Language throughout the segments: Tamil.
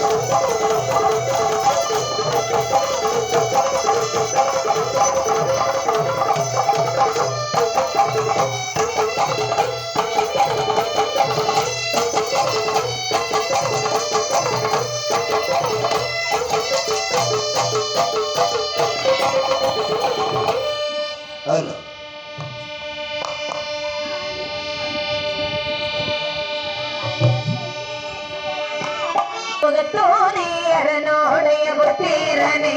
Música தோணியரனோடைய புத்திரனே.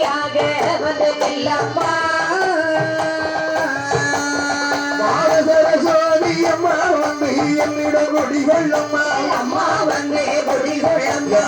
துணையாக வந்து நில்லம்மா சரஸ்வதி அம்மா வந்து என்னிடம் குடிகொள்ளம்மா அம்மா. வந்து முடிகொள்ளம்மா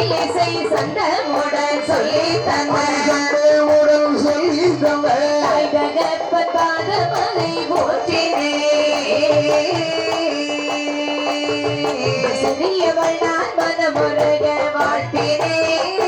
இசை சந்தமுடன் சொல்லி தந்த. உடல் சொல்லி தந்த. பாதமலை போற்றினே. சிறியவள் நான் மனமுருக வாழ்த்தினே.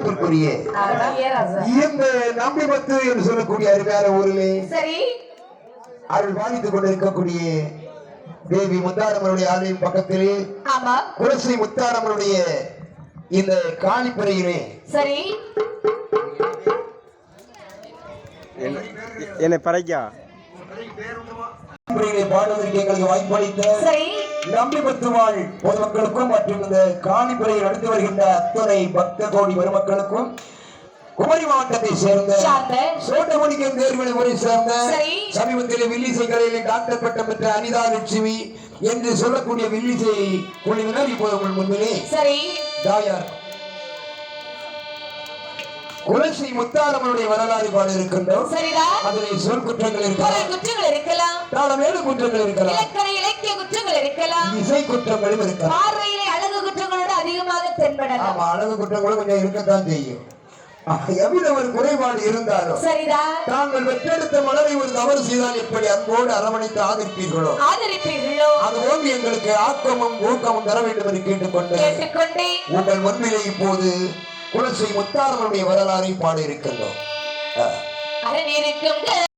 மதிப்பிற்குரிய இந்த நம்பிபத்து என்று சொல்லக்கூடிய அருமையான ஊரிலே சரி. அருள் பாதித்துக் கொண்டிருக்கக்கூடிய தேவி முத்தாரம்மனுடைய ஆலயம் பக்கத்திலே ஆமா. குலஸ்ரீ முத்தாரம்மனுடைய இந்த காணிப்பறையிலே சரி. என்னை பறைக்கா பாடுவதற்கு எங்களுக்கு வாய்ப்பளித்த சரி. நம்பி பத்துவாள் பொதுமக்களுக்கும் மற்றும் இந்த காணிப்பறையை நடத்தி வருகின்ற அத்துணை பக்த கோடி பெருமக்களுக்கும் குமரி மாவட்டத்தை சேர்ந்த சோட்டமணிக்கன் தேர்வுகளை முறை சேர்ந்த சரி. சமீபத்தில் வில்லிசை கலையிலே டாக்டர் பட்டம் பெற்ற அனிதா லட்சுமி என்று சொல்லக்கூடிய வில்லிசை குழுவினர் இப்போது உங்கள் முன்னிலே சரி. தாயார் குலஸ்ரீ முத்தாரம்மனுடைய வரலாறு பாட இருக்கின்றோம். அதிலே சொல் குற்றங்கள் இருக்கலாம் குற்றங்கள் இருக்கலாம். தாளமேடு குற்றங்கள் இருக்கலாம். இருக்கலாம் இசை குற்றங்களும் இருக்கலாம். பார்வையிலே அழகு குற்றங்களோடு அதிகமாக தென்படலாம். ஆமா அழகு குற்றங்களும் கொஞ்சம் இருக்கத்தான் செய்யும். ஒரு குறைபாடு இருந்தாலும் தாங்கள் பெற்றெடுத்த மலரை ஒரு தவறு செய்தால் எப்படி அன்போடு அரவணைத்து ஆதரிப்பீர்களோ? அதுபோன்று எங்களுக்கு ஆக்கமும் ஊக்கமும் தர வேண்டும் என்று கேட்டுக்கொண்டு உங்கள் முன்பிலே இப்போது குலஸ்ரீ முத்தாரனுடைய வரலாறை பாட இருக்கின்றோம்